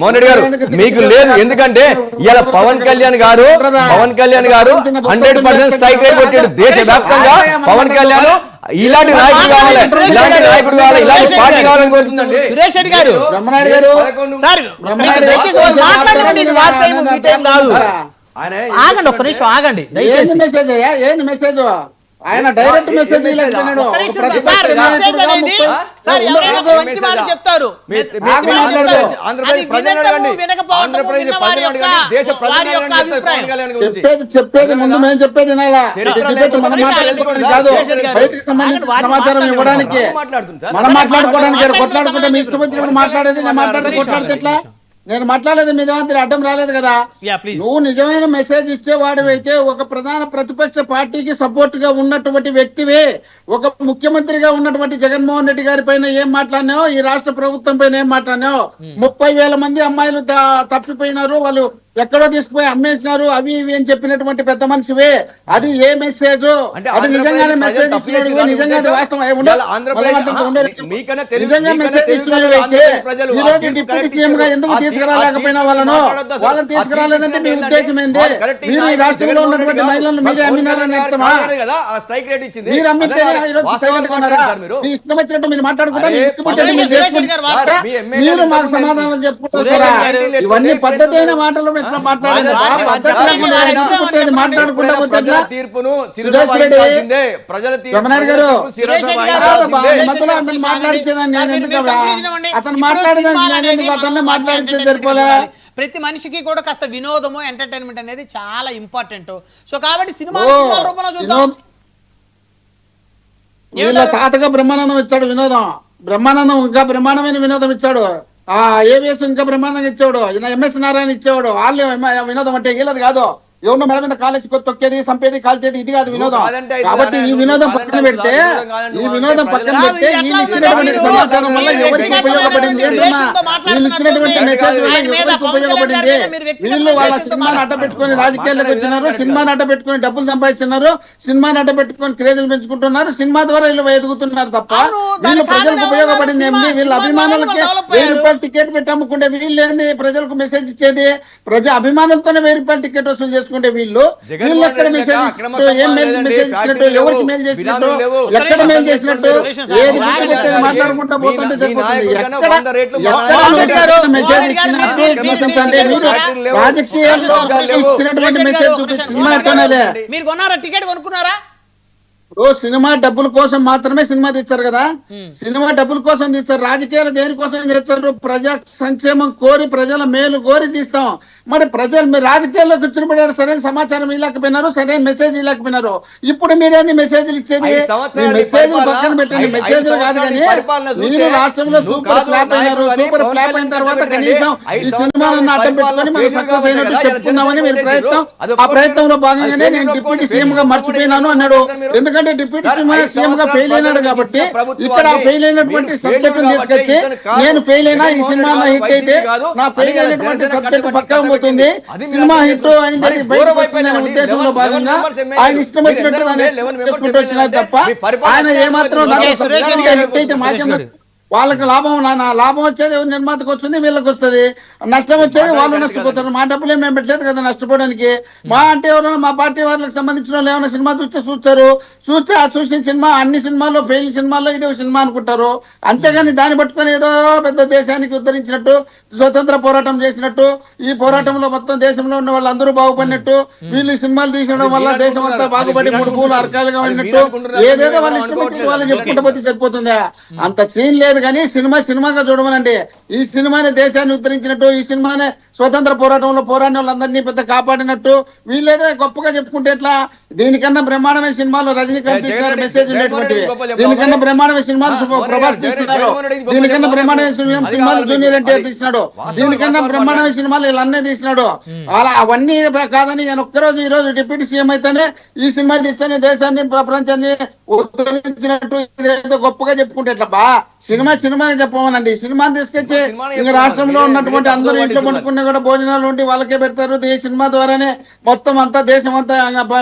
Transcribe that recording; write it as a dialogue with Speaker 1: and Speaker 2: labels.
Speaker 1: మోహన్ రెడ్డి గారు మీకు లేదు. ఎందుకంటే ఇలా పవన్ కళ్యాణ్ గారు పవన్ కళ్యాణ్ గారు హండ్రెడ్ పర్సెంట్ స్ట్రైక్ రేట్ కొట్టాడు దేశ వ్యాప్తంగా పవన్ కళ్యాణ్ ఇలాంటి నాయకుడు కావాలి. ఇలాంటి నాయకుడు కావాలి. ఇలాంటి పార్టీ కావాలని కోరుతుందండి
Speaker 2: సురేష్ రెడ్డి గారు ఆగండి ఒక్క నిమిషం ఆగండి.
Speaker 3: ఏంది
Speaker 2: దయచేసి
Speaker 3: మెసేజ్ అయ్యా? ఏంది మెసేజ్ ఆయన డైరెక్ట్ మెసేజ్
Speaker 2: చెప్తారు.
Speaker 3: చెప్పేది చెప్పేది ముందు మేము చెప్పేది వినాలా మన మాట్లాడుకోవడానికి కాదు. బయటకు సంబంధించిన సమాచారం. ఇవ్వడానికి
Speaker 1: మనం మాట్లాడుతుంది సార్.
Speaker 3: మనం మాట్లాడుకోవడానికి. కొట్లాడుకుంటే మీ ఇష్టం వచ్చినప్పుడు మాట్లాడేది నేను మాట్లాడితే కొట్లాడితే ఎట్లా? నేను మాట్లాడేది మీ దాంట్లో అడ్డం రాలేదు కదా. నువ్వు నిజమైన మెసేజ్ ఇచ్చేవాడివైతే ఒక ప్రధాన ప్రతిపక్ష పార్టీకి సపోర్ట్గా ఉన్నటువంటి వ్యక్తివే. ఒక ముఖ్యమంత్రిగా ఉన్నటువంటి జగన్మోహన్ రెడ్డి గారి పైన ఏం మాట్లాడినావు? ఈ రాష్ట్ర ప్రభుత్వం పైన ఏం మాట్లాడినావు? ముప్పై వేల మంది అమ్మాయిలు తప్పిపోయినారు వాళ్ళు ఎక్కడో తీసుకుపోయి అమ్మేసినారు అవి ఇవి అని చెప్పినటువంటి పెద్ద మనిషివే. అది ఏ మెసేజ్ అది నిజంగానే మెసేజ్ నిజంగా నిజంగా అయితే ఈ రోజు
Speaker 1: తీర్పు
Speaker 3: డిప్యూటీ సీఎం గా. ఎందుకు తీసుకురాలేకపోయిన వాళ్ళను. వాళ్ళని తీసుకురాలేదంటే మీ ఉద్దేశం ఏంది? మీరు ఈ. రాష్ట్రంలో ఉన్నటువంటి మహిళలను మీరే అమ్మినారని అర్థమా మీరు అమ్మితేనే ఈ రోజు సైలెంట్
Speaker 1: మీరు.
Speaker 3: మీ ఇష్టం వచ్చినట్టు మీరు మాట్లాడుకుంటా
Speaker 1: అరే,
Speaker 3: మీ ఇష్టం వచ్చినట్టు మీరు మాకు సమాధానం చెప్పుకుంటారా ఇవన్నీ పద్ధతి అయిన మాటలు
Speaker 1: తీర్పును. ప్రజల
Speaker 3: అతను మాట్లాడేదాన్ని మాట్లాడితే సరిపోలే.
Speaker 2: ప్రతి మనిషికి కూడా కాస్త వినోదము ఎంటర్టైన్మెంట్ అనేది చాలా ఇంపార్టెంట్ సో కాబట్టి సినిమా రూపంలో చూద్దాం
Speaker 3: తాతగా బ్రహ్మానందం ఇచ్చాడు వినోదం. బ్రహ్మానందం ఇంకా బ్రహ్మాండమైన వినోదం ఇచ్చాడు. ఏవిఎస్ ఇంకా బ్రహ్మాండంగా ఇచ్చేవాడు. ఎంఎస్ నారాయణ ఇచ్చేవాడు. వాళ్ళు వినోదం అంటే వీళ్ళది కాదు. ఎవరినో మెడ మీద కాలేసి తొక్కేది సంపేది కాల్చేది ఇది కాదు వినోదం. కాబట్టి ఈ వినోదం పక్కన పెడితే ఈ వినోదం పక్కన పెడితే వీళ్ళు ఇచ్చినటువంటి సమాచారం వల్ల ఎవరికి ఉపయోగపడింది? వీళ్ళు ఇచ్చినటువంటి మెసేజ్ వల్ల ఎవరికి ఉపయోగపడింది? వీళ్ళు వాళ్ళ సినిమాని అడ్డ పెట్టుకొని రాజకీయాల్లోకి వచ్చినారు సినిమాని అడ్డ పెట్టుకొని డబ్బులు సంపాదిస్తున్నారు సినిమాని అడ్డ పెట్టుకొని క్రేజులు పెంచుకుంటున్నారు సినిమా ద్వారా వీళ్ళు ఎదుగుతున్నారు తప్ప వీళ్ళు ప్రజలకు ఉపయోగపడింది ఏంది వీళ్ళ అభిమానులకి వెయ్యి. రూపాయలు టికెట్ పెట్టి అమ్ముకుంటే వీళ్ళు ఏంది? ప్రజలకు మెసేజ్ ఇచ్చేది? ప్రజా అభిమానులతోనే వెయ్యి రూపాయలు టికెట్ వసూలు చేసుకుంటే వీళ్ళు వీళ్ళు ఎక్కడ మెసేజ్ ఇచ్చినట్టు ఏం మెయిల్ ఇచ్చినట్టు ఎవరికి మెయిల్ చేసినట్టు. ఎక్కడ మెయిల్ చేసినట్టు? ఏది మాట్లాడుకుంటా పోతుంటే సరిపోతుంది. ఎక్కడ మెసేజ్ ఇచ్చినట్టు. రాజకీయాల్లో
Speaker 1: రాజకీయాలు.
Speaker 3: ఇచ్చినటువంటి మెసేజ్
Speaker 2: గారు,
Speaker 3: చూపి
Speaker 2: ఒక
Speaker 3: సినిమా
Speaker 2: నిమిషం.
Speaker 3: ఎట్టనేలే
Speaker 2: మీరు కొన్నారా టికెట్ కొనుక్కున్నారా?
Speaker 3: ఇప్పుడు సినిమా డబ్బుల కోసం మాత్రమే సినిమా తీస్తారు కదా? సినిమా డబ్బుల కోసం తీస్తారు. రాజకీయాలు దేనికోసం చేస్తారు? ప్రజా సంక్షేమం కోరి ప్రజల మేలు కోరి తీస్తాం. మరి ప్రజలు మీరు రాజకీయాల్లోకి వచ్చినప్పుడు సరైన సమాచారం ఇవ్వలేకపోయినారు. సరైన మెసేజ్ ఇవ్వలేకపోయినారు. ఇప్పుడు మీరేంది మెసేజ్లు ఇచ్చేది? మెసేజ్ పక్కన పెట్టండి. మెసేజ్ కాదు కానీ మీరు రాష్ట్రంలో సూపర్ ఫ్లాప్ అయినారు. సూపర్ ఫ్లాప్ అయిన తర్వాత. కనీసం ఈ సినిమాను అడ్డం పెట్టుకొని మనం సక్సెస్ అయినట్టు
Speaker 1: ఇలా
Speaker 3: మీరు ప్రయత్నం ఆ ప్రయత్నంలో భాగంగానే నేను డిప్యూటీ. సీఎం గా మర్చిపోయినాను అన్నాడు.
Speaker 1: మీరు-
Speaker 3: ఎందుకంటే డిప్యూటీ సీఎం గా ఫెయిల్ అయినాడు కాబట్టి ఇక్కడ ఫెయిల్ అయినటువంటి సబ్జెక్ట్ తీసుకొచ్చి. నేను ఫెయిల్ అయినా ఈ సినిమా హిట్ అయితే. నా ఫెయిల్ అయినటువంటి సబ్జెక్ట్ పక్కన పోతుంది సినిమా హిట్
Speaker 1: మరి
Speaker 3: బయటకు
Speaker 1: అయిపోయింది.
Speaker 3: ఉద్దేశంలో భాగంగా. ఆయన ఇష్టం వచ్చినట్టు దాన్ని చేసుకుంటూ తప్ప ఆయన ఏమాత్రం దాంట్లో హిట్ అయితే
Speaker 2: రెడ్డి.
Speaker 3: వాళ్ళకి లాభం నా లాభం వచ్చేది నిర్మాతకు వస్తుంది వీళ్ళకి వస్తుంది. నష్టం వచ్చేది వాళ్ళు నష్టపోతారు. మా డబ్బులు మేము పెట్టలేదు కదా నష్టపోవడానికి. మా అంటే ఎవరైనా మా పార్టీ వాళ్ళకి సంబంధించిన వాళ్ళు ఏమైనా సినిమా చూస్తే చూస్తారు. చూస్తే ఆ చూసిన సినిమా అన్ని సినిమాల్లో ఫెయిల్ సినిమాల్లో ఇది సినిమా అనుకుంటారు. అంతేగాని దాన్ని పట్టుకొని ఏదో పెద్ద దేశానికి ఉద్ధరించినట్టు స్వతంత్ర పోరాటం చేసినట్టు ఈ పోరాటంలో మొత్తం దేశంలో ఉన్న వాళ్ళందరూ బాగుపడినట్టు వీళ్ళు సినిమాలు తీసడం వల్ల దేశం అంతా. బాగుపడి మూడు పూలు అరకాలుగా ఉన్నట్టు. ఏదేదో వాళ్ళు ఇష్టం వచ్చినట్టు వాళ్ళు. చెప్పుకుంటూ పోతే సరిపోతుందా? అంత సీన్ లేదు కానీ సినిమా సినిమాగా చూడమనండి. ఈ సినిమాని దేశాన్ని ఉద్ధరించినట్టు ఈ సినిమాని స్వతంత్ర పోరాటంలో పోరాడిన వాళ్ళందరినీ పెద్ద కాపాడినట్టు వీళ్ళేదో గొప్పగా చెప్పుకుంటే ఎట్లా దీనికన్నా బ్రహ్మాండమైన సినిమాలు రజనీకాంత్ తీస్తున్నారు మెసేజ్
Speaker 1: చెప్పాలి.
Speaker 3: దీనికన్నా బ్రహ్మాండమైన సినిమాలు ప్రభాస్ తీస్తున్నారు దీనికన్నా. బ్రహ్మాండమైన సినిమాలు జూనియర్. ఎన్టీఆర్ తీసినాడు దీనికన్నా బ్రహ్మాండమైన సినిమాలు వీళ్ళన్నీ తీసినాడు అలా అవన్నీ కాదని నేను ఒక్కరోజు ఈ రోజు డిప్యూటీ సీఎం అయితేనే ఈ సినిమా తీస్తేనే దేశాన్ని ప్రపంచాన్ని ఉద్ధరించినట్టు ఇదేదో గొప్పగా చెప్పుకుంటే ఎట్లా బా సినిమా సినిమా చెప్పమనండి సినిమాని తీసుకొచ్చి. రాష్ట్రంలో ఉన్నటువంటి అందరూ ఇంట్లో
Speaker 1: పట్టిస్తున్నారు.
Speaker 3: కూడా భోజనాలు ఉండి వాళ్ళకే పెడతారు. ఈ సినిమా ద్వారానే మొత్తం అంతా దేశం అంతా